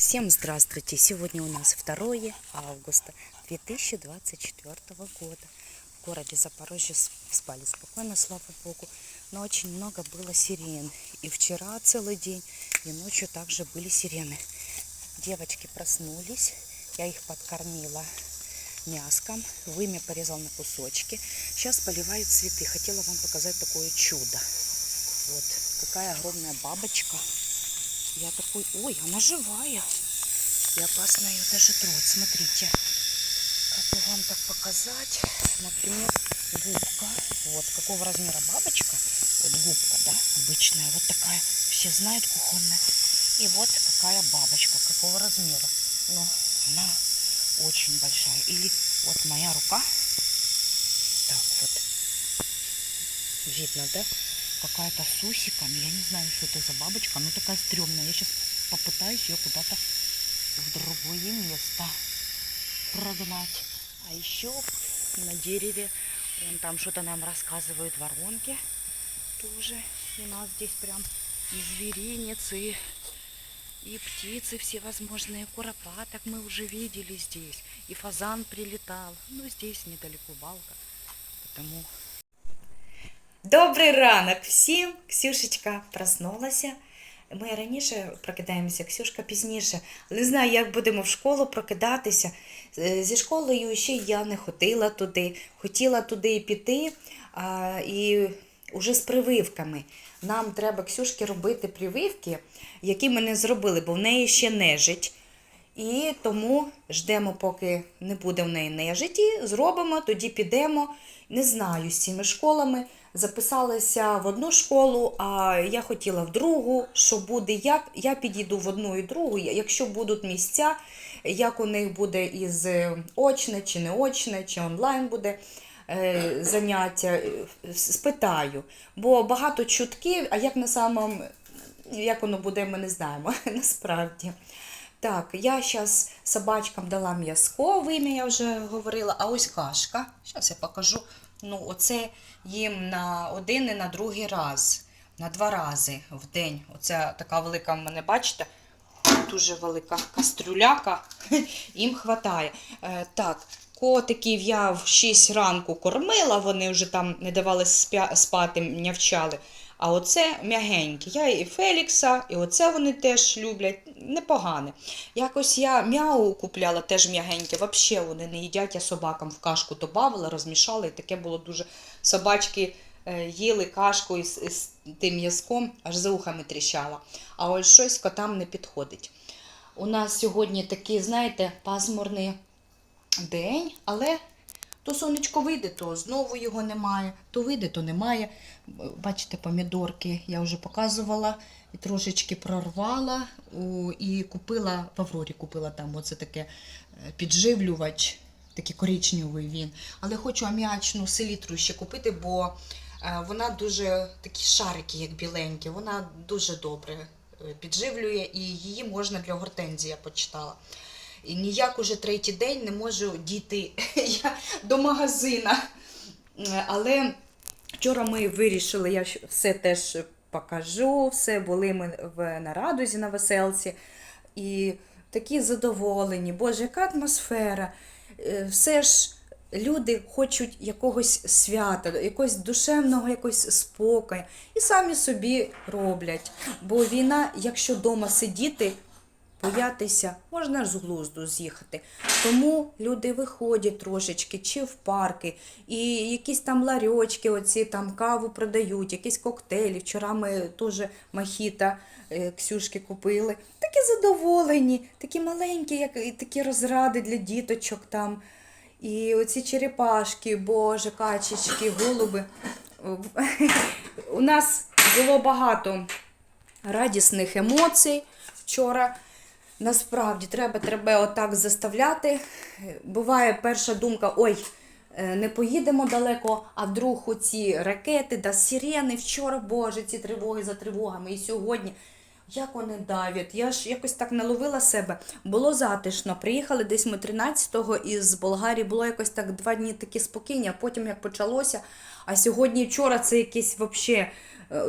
Всем здравствуйте! Сегодня у нас 2 августа 2024 года. В городе Запорожье спали спокойно, слава богу. Но очень много было сирен. И вчера целый день, и ночью также были сирены. Девочки проснулись, я их подкормила мяском, вымя порезал на кусочки. Сейчас поливаю цветы. Хотела вам показать такое чудо. Вот какая огромная бабочка. Я такой, ой, она живая. И опасно ее даже трогать. Смотрите, как бы вам так показать. Например, губка. Вот какого размера бабочка. Вот губка, да, обычная. Вот такая, все знают, кухонная. И вот какая бабочка, какого размера. Но она очень большая. Или вот моя рука. Так вот. Видно, да? Какая-то с усиками. Я не знаю, что это за бабочка. Она такая стрёмная. Я сейчас попытаюсь ее куда-то в другое место прогнать. А еще на дереве, вон там что-то нам рассказывают воронки тоже. У нас здесь прям и зверинец, и, и птицы всевозможные, куропаток мы уже видели здесь. И фазан прилетал. Ну, здесь недалеко балка. Потому Добрий ранок всім! Ксюшечка проснулася. Ми раніше прокидаємося, Ксюшка пізніше. Не знаю, як будемо в школу прокидатися. Е, Зі школою ще я не ходила туди. Хотіла туди піти а, і вже з прививками. Нам треба Ксюшки робити прививки, які ми не зробили, бо в неї ще нежить. І тому ждемо, поки не буде в неї нежиті, зробимо, тоді підемо. Не знаю з цими школами. Записалася в одну школу, а я хотіла в другу. Що буде як? Я підійду в одну і другу. Якщо будуть місця, як у них буде із е, очне чи не очне, чи онлайн буде е, заняття, е, спитаю. Бо багато чутків, а як на самом, як воно буде, ми не знаємо насправді. Так, я зараз собачкам дала м'язко, вим'я я вже говорила, а ось кашка. Зараз я покажу. Ну, оце їм на один і на другий раз, на два рази в день. Оце така велика в мене, бачите, дуже велика кастрюляка. Їм хватає. Е, так, котиків я в 6 ранку кормила, вони вже там не давали спати, нявчали. А оце м'ягеньке. Я і Фелікса, і оце вони теж люблять. Непогане. Якось я м'яу купляла теж м'ягеньке. Взагалі вони не їдять, я собакам в кашку додавала, розмішала, і таке було дуже. Собачки е, їли кашку із, із тим м'язком, аж за ухами тріщала. А ось щось котам не підходить. У нас сьогодні такий, знаєте, пасмурний день, але то сонечко вийде, то знову його немає, то вийде, то немає. Бачите, помідорки я вже показувала трошечки прорвала і купила в Аврорі, купила там оце таке е, підживлювач, такий коричневий він. Але хочу аміачну селітру ще купити, бо е, вона дуже такі шарики, як біленькі, вона дуже добре е, підживлює і її можна для гортензії, я почитала. І ніяк уже третій день не можу дійти я до магазина. Але вчора ми вирішили, я все теж покажу, все були ми в, на радузі на веселці. І такі задоволені, Боже, яка атмосфера. Е, Все ж люди хочуть якогось свята, якогось душевного якогось спокою. І самі собі роблять. Бо війна, якщо вдома сидіти, боятися, можна з глузду з'їхати. Тому люди виходять трошечки чи в парки, і якісь там ларьочки, оці там каву продають, якісь коктейлі. Вчора ми теж мохіта е, Ксюшки купили. Такі задоволені, такі маленькі, як такі розради для діточок там. І оці черепашки, боже, качечки, голуби. У нас було багато радісних емоцій вчора. Насправді треба тебе отак заставляти. Буває перша думка: ой, е, не поїдемо далеко, а вдруг оці ракети да сирени вчора, боже, ці тривоги за тривогами. І сьогодні. Як вони давять? Я ж якось так наловила себе. Було затишно. Приїхали десь ми 13-го із Болгарії. Було якось так два дні такі спокійні, а потім як почалося. А сьогодні вчора це якісь взагалі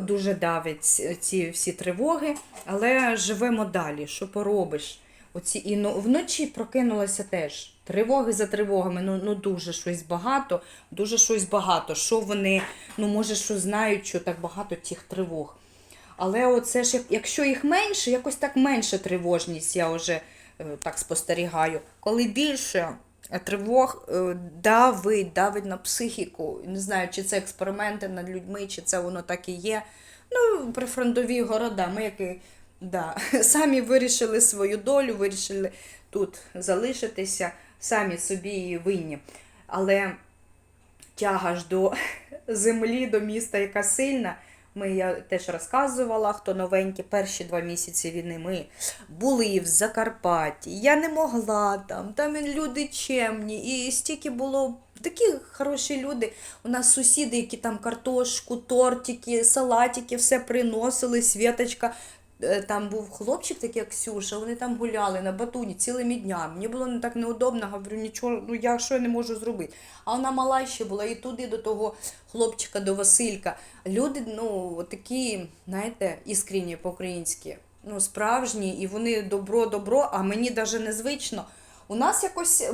дуже давить ці всі тривоги. Але живемо далі. Що поробиш? Оці, і ну, вночі прокинулася теж. Тривоги за тривогами, ну, ну дуже щось багато, дуже щось багато. Що вони, ну може, що знають, що так багато тих тривог. Але оце ж, якщо їх менше, якось так менше тривожність, я вже е, так спостерігаю. Коли більше е, тривог е, давить, давить на психіку. Не знаю, чи це експерименти над людьми, чи це воно так і є. Ну, прифронтові города, ми які да, самі вирішили свою долю, вирішили тут залишитися, самі собі винні. Але тяга ж до землі, до міста, яка сильна. Ми я теж розказувала, хто новенький, перші два місяці війни ми були в Закарпатті. Я не могла там, там люди чемні, і стільки було такі хороші люди. У нас сусіди, які там картошку, тортики, салатики, все приносили, Світочка. Е, Там був хлопчик, такий як Ксюша, вони там гуляли на батуні цілими днями. Мені було не так неудобно, говорю, нічого, ну я що я не можу зробити. А вона мала ще була і туди до того хлопчика, до Василька. Люди, ну, такі, знаєте, іскренні по-українськи, ну, справжні, і вони добро-добро, а мені навіть незвично. У нас якось.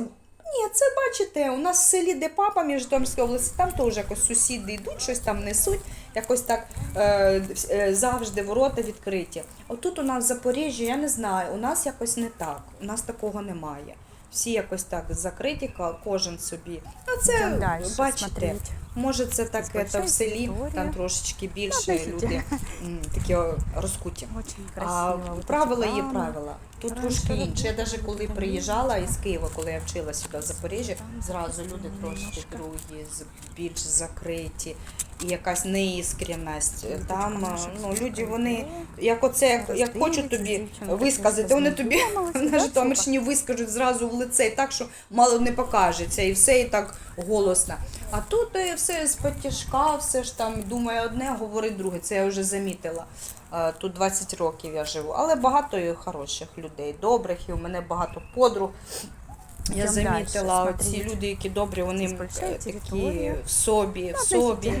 Ні, це бачите, у нас в селі, де папа між Житомирської області, там теж якось сусіди йдуть, щось там несуть, якось так е, е, завжди ворота відкриті. Отут у нас в Запоріжжі, я не знаю, у нас якось не так, у нас такого немає. Всі якось так закриті, кожен собі. Ну це бачите. Може це так це в селі, территория. там трошечки більше Подождите. люди м, такі розкуті. А правила є правила. Тут трошки інше. Я навіть коли приїжджала із Києва, коли я вчила сюди в Запоріжжі, зразу люди трошки другі, більш закриті. І якась неіскренність. Там ну, люди, вони, як оце, як, хочуть тобі висказати, вони тобі на Житомирщині вискажуть зразу в лице, і так, що мало не покажеться, і все і так голосно. А тут е, все з потяжка, все ж там думає одне, говорить друге. Це я вже замітила. Тут 20 років я живу, але багато і хороших людей, добрих, і у мене багато подруг. Я замітила ці люди, які добрі, вони е, такі в собі, в собі,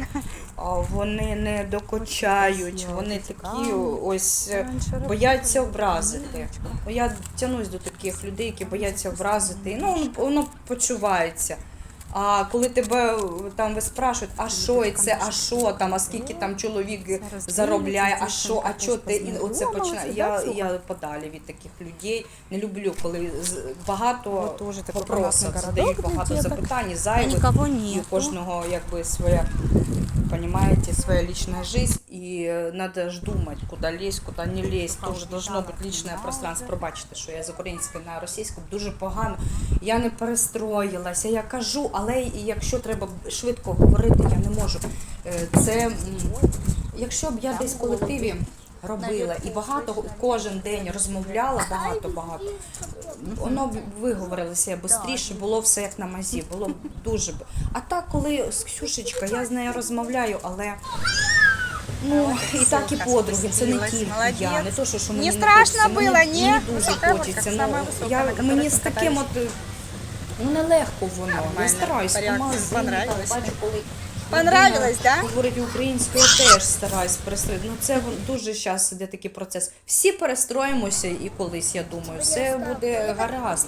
вони не докочають, вони такі ось е, бояться образити. Я тянусь до таких людей, які бояться образити. Ну, воно почувається. А коли тебе е, там ви спрашують, а що і це, а що там, а скільки там чоловік заробляє, а що, а що ти і оце починає. Я, я подалі від таких людей. Не люблю, коли багато вопросів задають багато запитань, зайвих. У кожного якби своя, понимаете, своя личная жизнь, и э, надо ж думать, куда лезть, куда не лезть. Тоже должно бути личное пространство. Пробачте, що я з української на російську дуже погано. Я не перестроїлася, я кажу, але якщо треба швидко говорити, я не можу. Е, Це якщо б я десь в колективі. Робила і багато кожен день розмовляла багато багато. Воно б виговорилося швидше, було все як на мазі, було б дуже б. А так, коли з Ксюшечка, я з нею розмовляю, але ну і так і подруги, це не тільки я, не то, що, що мені Не страшно хочеться, було, мені, ні? мені дуже хочеться. Ну, я, мені з таким от ну нелегко воно. Я стараюсь бачу, коли Понравилось, да? говорить українською, теж стараюсь перестроїти. Ну це дуже зараз іде такий процес. Всі перестроїмося і колись, я думаю, все буде гаразд.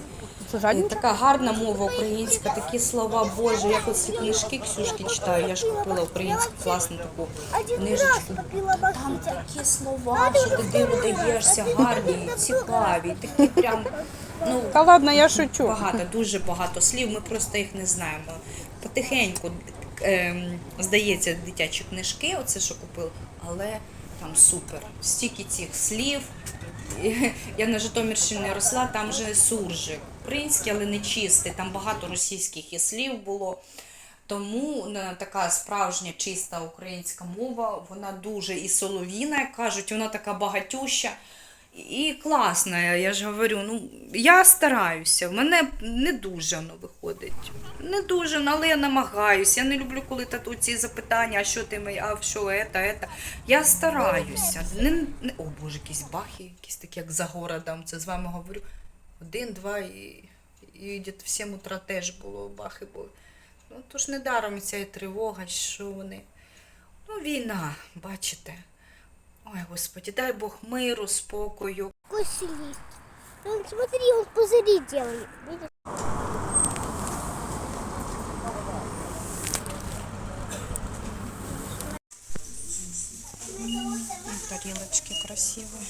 Така гарна мова українська, такі слова Боже. Я ці книжки Ксюшки читаю. Я ж купила українську класну таку книжечку. Там такі слова, що ти диву даєшся, гарні, цікаві, такі прям. Ну, Да ладно, я шучу. багато, дуже багато слів, ми просто їх не знаємо. Потихеньку, здається, дитячі книжки, оце що купив, але там супер. Стільки цих слів. Я на Житомирщині росла, там же суржик. Український, але не чистий. Там багато російських і слів було. Тому е, така справжня чиста українська мова, вона дуже і солов'їна, як кажуть, вона така багатюща. І класна, я ж говорю, ну я стараюся, в мене не дуже воно виходить. Не дуже, але я намагаюся. Я не люблю, коли тату ці запитання, а що ти а що ета, ета. Я стараюся. Не, не, о Боже, якісь бахи, якісь такі, як за городом. Це з вами говорю. Один, два і, і 7 утра теж було бахи були. Ну, то ж недаром ця тривога, що вони. Ну, війна, бачите. Ой, Господі, дай Бог миру, спокою. Кусили. Он, смотри, он пузыри делает. Видишь? Тарелочки красивые.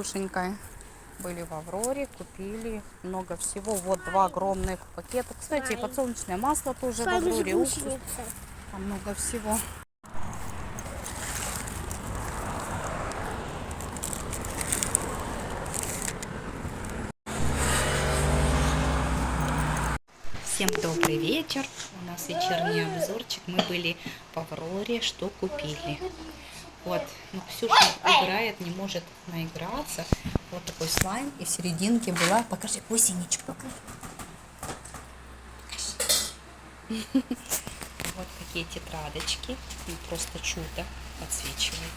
Ксюшенькой были в Авроре, купили много всего. Вот два огромных пакета. Кстати, и подсолнечное масло тоже в Авроре. Гусеница. Там много всего. Всем добрый вечер. У нас вечерний обзорчик. Мы были в Авроре, что купили. Вот, ну Ксюша играет, не может наиграться. Вот такой слайм. И в серединке была, покажи гусеничку. Вот такие тетрадочки. Ну, просто чудо подсвечивает.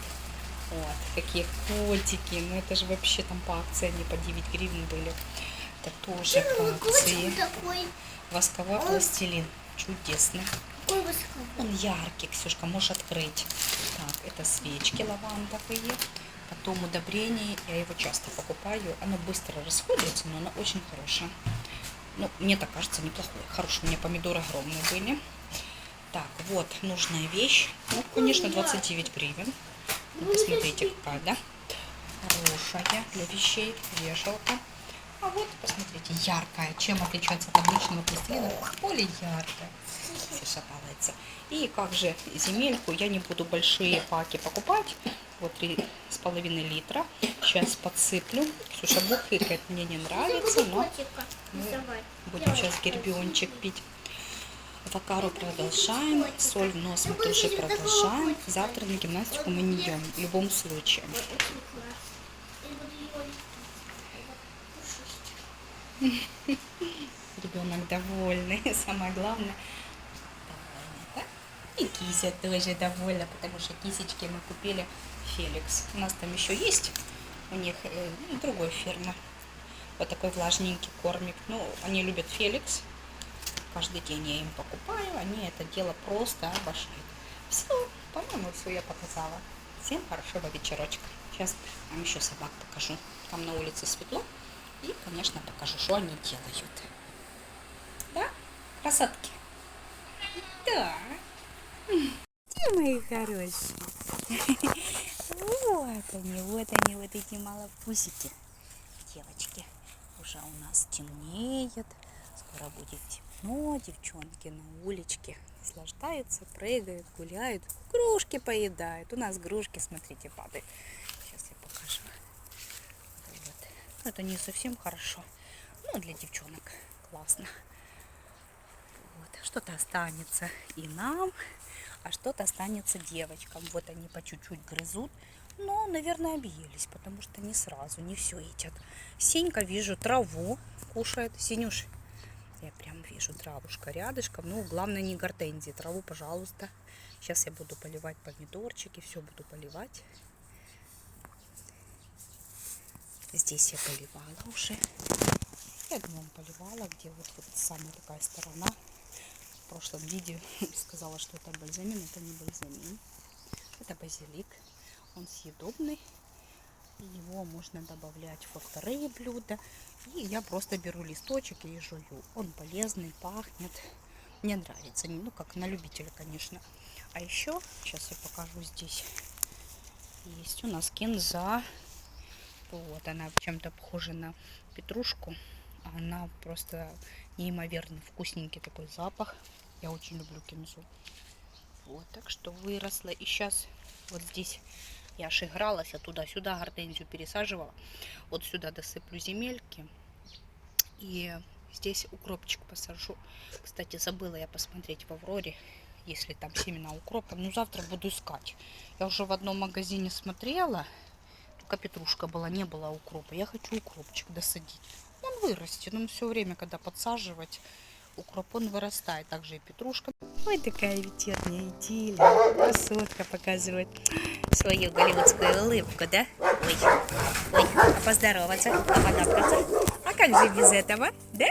Вот, какие котики. Ну это же вообще там по акции они по 9 гривен были. Это тоже по акции. Восковой пластилин. Чудесный. Ой, восковой. Он яркий, Ксюшка, можешь открыть. Так, это свечки лавандовые. Потом удобрение. Я его часто покупаю. Оно быстро расходуется, но оно очень хорошее. Ну, мне так кажется, неплохое. Хорошее. У меня помидоры огромные были. Так, вот нужная вещь. Ну, конечно, 29 гривен. Ну, посмотрите, какая, да? Хорошая для вещей. Вешалка. А вот, посмотрите, яркая. Чем отличается от обычного пластилина? Более яркая. Ксюша балуется. И как же земельку, я не буду большие паки покупать. Вот три с половиной литра. Сейчас подсыплю. Ксюша бухает, мне не нравится, но будем сейчас гербиончик пить. Авокадо продолжаем. Соль в нос мы тоже продолжаем. Завтра на гимнастику мы не идем. В любом случае. Ребенок довольный. Самое главное. И кися тоже довольна, потому что кисечки мы купили Феликс. У нас там еще есть у них э, ну, другой фирмы. Вот такой влажненький кормик. Ну, они любят Феликс. Каждый день я им покупаю. Они это дело просто обожают. Все, по-моему, все я показала. Всем хорошего вечерочка. Сейчас вам еще собак покажу. Там на улице светло. И, конечно, покажу, что они делают. Да? Красотки? Да. Где мои хорошие? Вот они, вот они, вот эти малопусики. Девочки, уже у нас темнеет. Скоро будет темно. Девчонки на уличке наслаждаются, прыгают, гуляют, кружки поедают. У нас кружки, смотрите, падают. Сейчас я покажу. Вот. Это не совсем хорошо. Ну, для девчонок классно. Вот. Что-то останется и нам, а что-то останется девочкам. Вот они по чуть-чуть грызут. Но, наверное, объелись, потому что не сразу, не все едят. Сенька, вижу, траву кушает. Синюш, я прям вижу травушка рядышком. Ну, главное, не гортензии. Траву, пожалуйста. Сейчас я буду поливать помидорчики, все буду поливать. Здесь я поливала уже. Я думаю, поливала, где вот, вот самая такая сторона. Прошлом видео сказала, что это бальзамин, это не бальзамин. Это базилик. Он съедобный. Его можно добавлять во вторые блюда. И я просто беру листочек и жую. Он полезный, пахнет. Мне нравится. Ну, как на любителя, конечно. А еще, сейчас я покажу здесь. Есть у нас кинза. Вот, она чем-то похожа на петрушку. Она просто неимоверно вкусненький такой запах. Я очень люблю кинзу. Вот, так что выросла. И сейчас вот здесь я аж игралась, а туда-сюда гортензию пересаживала. Вот сюда досыплю земельки. И здесь укропчик посажу. Кстати, забыла я посмотреть в Авроре, если там семена укропа. Ну, завтра буду искать. Я уже в одном магазине смотрела. Только петрушка была, не было укропа. Я хочу укропчик досадить. Он вырастет. Но все время, когда подсаживать укроп, он вырастает. Также и петрушка. Ой, такая вечерняя идиллия. Красотка показывает свою голливудскую улыбку, да? Ой, ой, а поздороваться, а подапкаться. А как же без этого, да?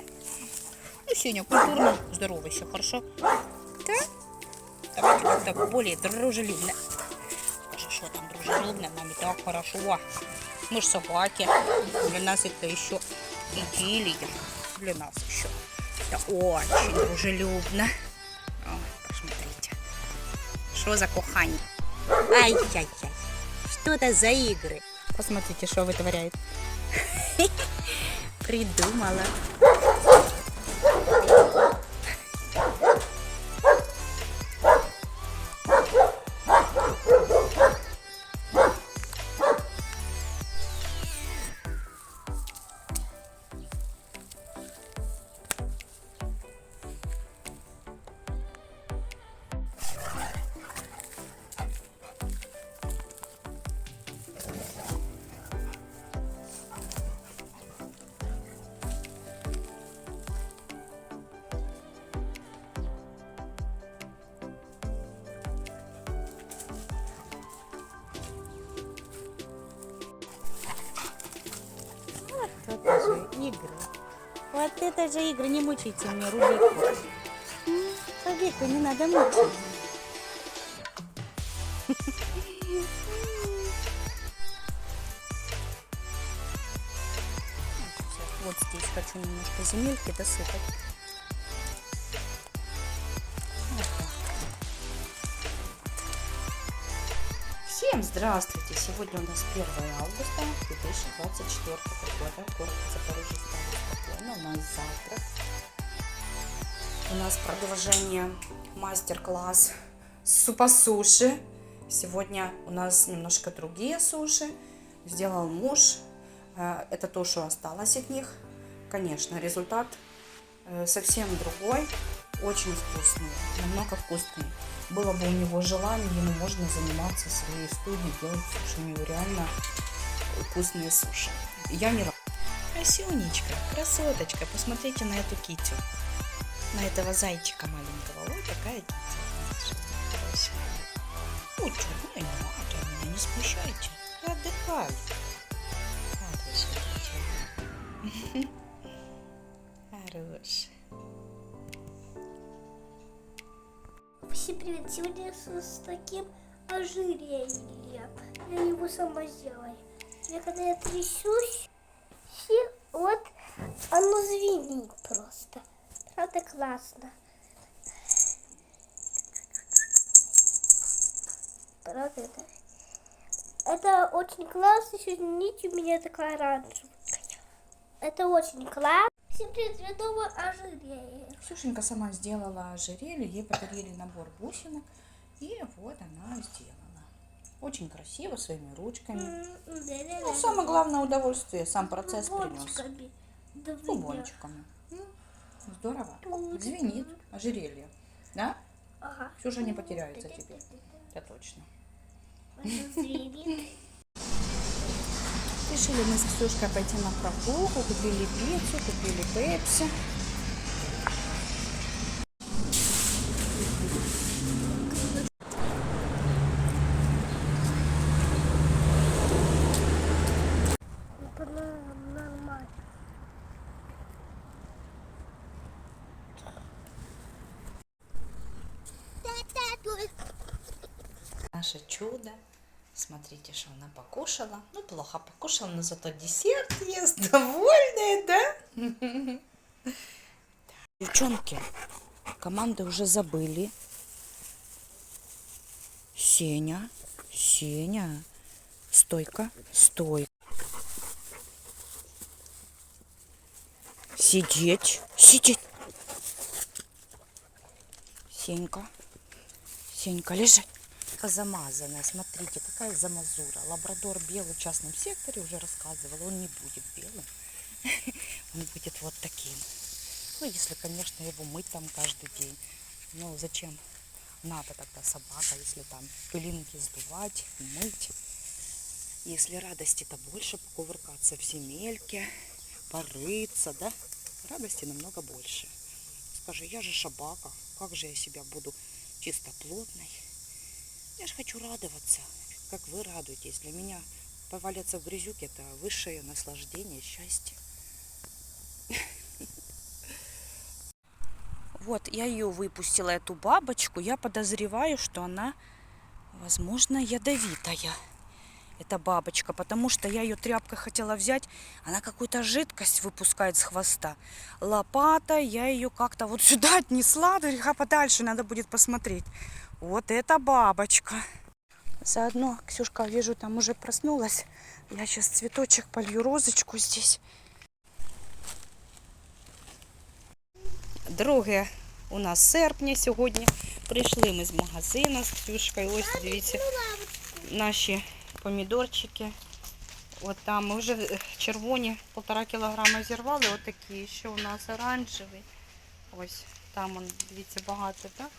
Ну, Сеня, культурно здоровайся, хорошо? Да? Давайте как-то более дружелюбно. Что там дружелюбно, нам и так хорошо. Мы ж собаки. Для нас это еще идиллия. Для нас еще. Это очень дружелюбно. О, посмотрите. Что за кухань? Ай-яй-яй. Что это за игры? Посмотрите, что вытворяет. Придумала. Это же игры. Не мучайте мне Рубику. Рубику не надо мучить. Вот здесь хочу немножко земельки досыпать. Всем здравствуйте! Сегодня у нас 1 августа 2024 года. Город Запорожье стал спокойно. У нас завтрак. У нас продолжение мастер-класс супа суши. Сегодня у нас немножко другие суши. Сделал муж. Э, Это то, что осталось от них. Конечно, результат э, совсем другой. Очень вкусный, намного вкуснее. Было бы у него желание, ему можно заниматься своей студии, делать суши. У него реально вкусные суши. Я не. Красюнечка, красоточка, посмотрите на эту китю. На этого зайчика маленького. Ой, такая китя. Ой, ну, не надо, меня не смущайте. Я отдыхаю. Вот. Всем привет! Сегодня с, таким ожирением. Я его сама сделаю. Я когда я трясусь, все, вот оно звенит просто. Правда классно. Правда это? Это очень классно. Сегодня нить у меня такая оранжевая. Это очень классно. Всем привет! Я дома ожирение. Ксюшенька сама сделала ожерелье, ей подарили набор бусинок, и вот она сделала. Очень красиво, своими ручками. Ну, самое главное удовольствие, сам процесс принес. Бубончиками. Ну, Здорово. Звенит ожерелье. Да? Ага. Ксюша не потеряется теперь. Это точно. Решили мы с Ксюшкой пойти на прогулку, купили пиццу, купили пепси. Наша чудо. Смотрите, что она покушала. Ну, плохо покушала, но зато десерт ест. Довольная, да? Девчонки, команды уже забыли. Сеня, Сеня, стойка, стой. Сидеть, сидеть. Сенька, Сенька, лежать. Замазанная, смотрите, какая замазура. Лабрадор белый в частном секторе, уже рассказывала, он не будет белым. Он будет вот таким. Ну, если, конечно, его мыть там каждый день. Ну, зачем надо тогда собака, если там пылинки сдувать, мыть. Если радости-то больше, покувыркаться в земельке, порыться, да? Радости намного больше. Скажи, я же собака, как же я себя буду чистоплотной? Я же хочу радоваться, как вы радуетесь. Для меня поваляться в грязюке – это высшее наслаждение, счастье. Вот, я ее выпустила, эту бабочку. Я подозреваю, что она, возможно, ядовитая. Эта бабочка, потому что я ее тряпкой хотела взять. Она какую-то жидкость выпускает с хвоста. Лопата, я ее как-то вот сюда отнесла, далеко подальше, надо будет посмотреть. Вот эта бабочка. Заодно, Ксюшка, вижу, там уже проснулась. Я сейчас цветочек полью, розочку здесь. 2 у нас серпня сьогодні. Прийшли ми з магазину з Ксюшкою. Ось дивіться наші помідорчики. От там ми вже е, червоні полтора кілограма зірвали. Отакі. Ще у нас оранжевий. Ось там он, дивіться, багато, так?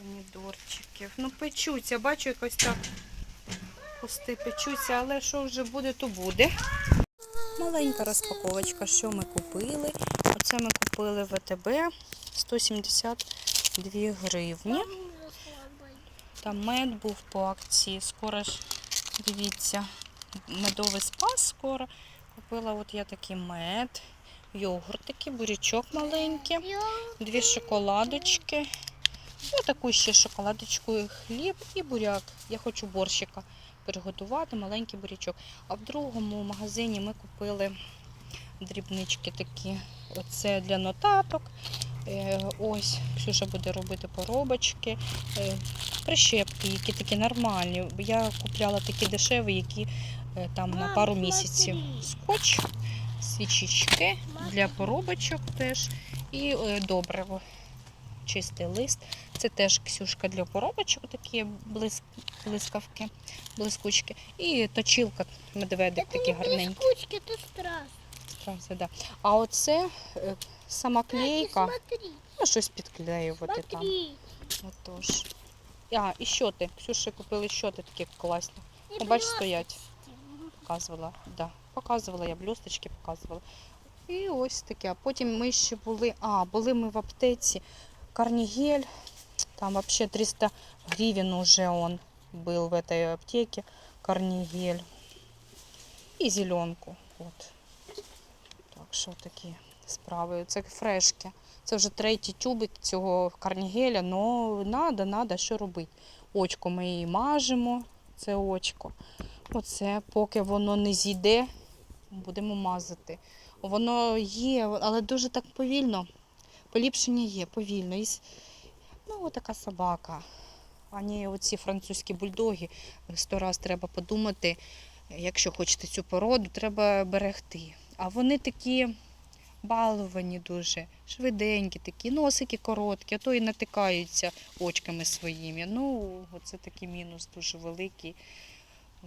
Помідорчиків. Ну, печуться, бачу, якось так кусти печуться, але що вже буде, то буде. Маленька розпаковочка, що ми купили. Оце ми купили ВТБ 172 гривні. Там мед був по акції. Скоро ж, дивіться, медовий спас скоро. Купила от я такий мед, йогуртики, бурячок маленький, дві шоколадочки. Ось таку ще шоколадочку, хліб і буряк. Я хочу борщика приготувати, маленький бурячок. А в другому магазині ми купили дрібнички такі. Оце для нотаток. Е, Ось Ксюша буде робити поробочки, е, прищепки, які такі нормальні. Я купляла такі дешеві, які е, там на пару місяців. Скотч, свічечки для поробочок теж. І добриво. Чистий лист. Це теж Ксюшка для поробочок, такі блискавки, блискучки. І точилка, медведик такий гарненький. Кучки, это страшно. Страшно, да. А оце е, сама клейка. Ну, щось підклеювати там. Отож. А, і щоти. Ксюші купили щоти такі класні. Ну, бач, стоять. Показувала. Да. Показувала, я блісточки показувала. І ось таке. А потім ми ще були. А, були ми в аптеці. Карнігель. Там вообще 300 гривен уже он был в этой аптеке. Карнигель. І зеленку. От. Так що такі справи. Це фрешки. Це вже третій тюбик цього карнігеля, але надо, надо, що робити. Очко ми її мажемо, це очко. Оце, поки воно не зійде, будемо мазати. Воно є, але дуже так повільно. Поліпшення є, повільно. І Ну, отака собака. А не оці французькі бульдоги. Сто раз треба подумати, якщо хочете цю породу, треба берегти. А вони такі баловані дуже, швиденькі такі, носики короткі, а то і натикаються очками своїми. Ну, оце такий мінус дуже великий.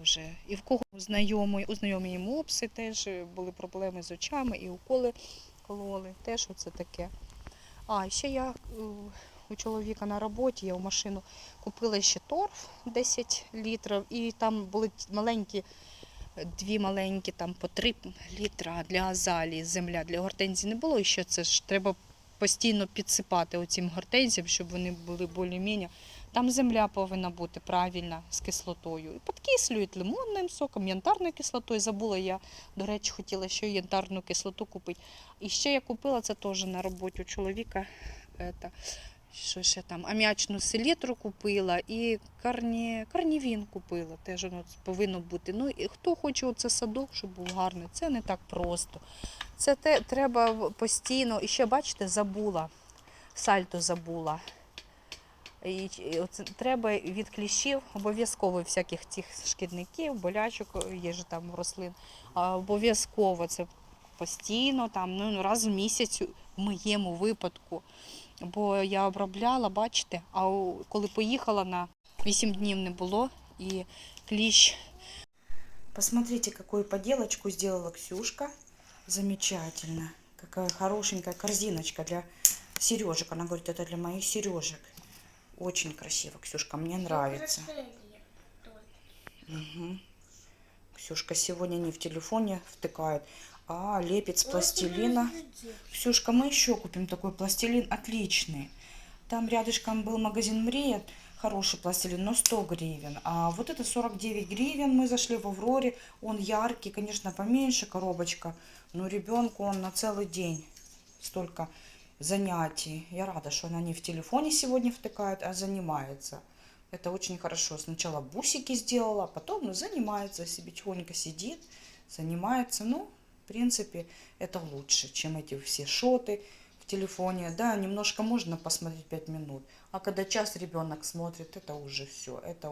Вже. І в кого у знайомої, у знайомої мопси теж були проблеми з очами, і уколи кололи. Теж оце таке. А, ще я у чоловіка на роботі, я в машину купила ще торф 10 літрів, і там були маленькі, е, дві маленькі, там по 3 літра для азалії, земля для гортензії не було. І ще це ж треба постійно підсипати оцим гортензіям, щоб вони були більш-менш. Там земля повинна бути правильна з кислотою. І підкислюють лимонним соком, янтарною кислотою. Забула я, до речі, хотіла ще янтарну кислоту купити. І ще я купила це теж на роботі у чоловіка. Ета, що ще там, аміачну селітру купила і карні, карнівін купила. Теж воно повинно бути. Ну і хто хоче оце садок, щоб був гарний, це не так просто. Це те, треба постійно. І ще, бачите, забула, сальто забула. І, треба від кліщів обов'язково всяких тих шкідників, болячок є ж там рослин. Обов'язково це постійно, там, ну, раз в місяць в моєму випадку. Бо я обробляла, бачите, а коли поїхала на 8 днів не було, і кліщ Посмотрите, какую поделочку сделала Ксюшка. Замечательно. Какая хорошенькая корзиночка для сережек. Она говорит, это для моих сережек. Очень красиво, Ксюшка, мне нравится. Мгм. Ксюшка сегодня не в телефоне втыкает, а лепит с пластилина. Ксюшка, мы еще купим такой пластилин отличный. Там рядышком был магазин Мрия, хороший пластилин, но 100 гривен. А вот это 49 гривен. Мы зашли в Авроре. Он яркий, конечно, поменьше коробочка, но ребенку он на целый день столько занятий. Я рада, что она не в телефоне сегодня втыкает, а занимается. Это очень хорошо. Сначала бусики сделала, а потом ну, занимается себе, тихонько сидит, занимается. Ну, в принципе, это лучше, чем эти все шоты в телефоне. Да, немножко можно посмотреть 5 минут, а когда час ребенок смотрит, это уже все. Это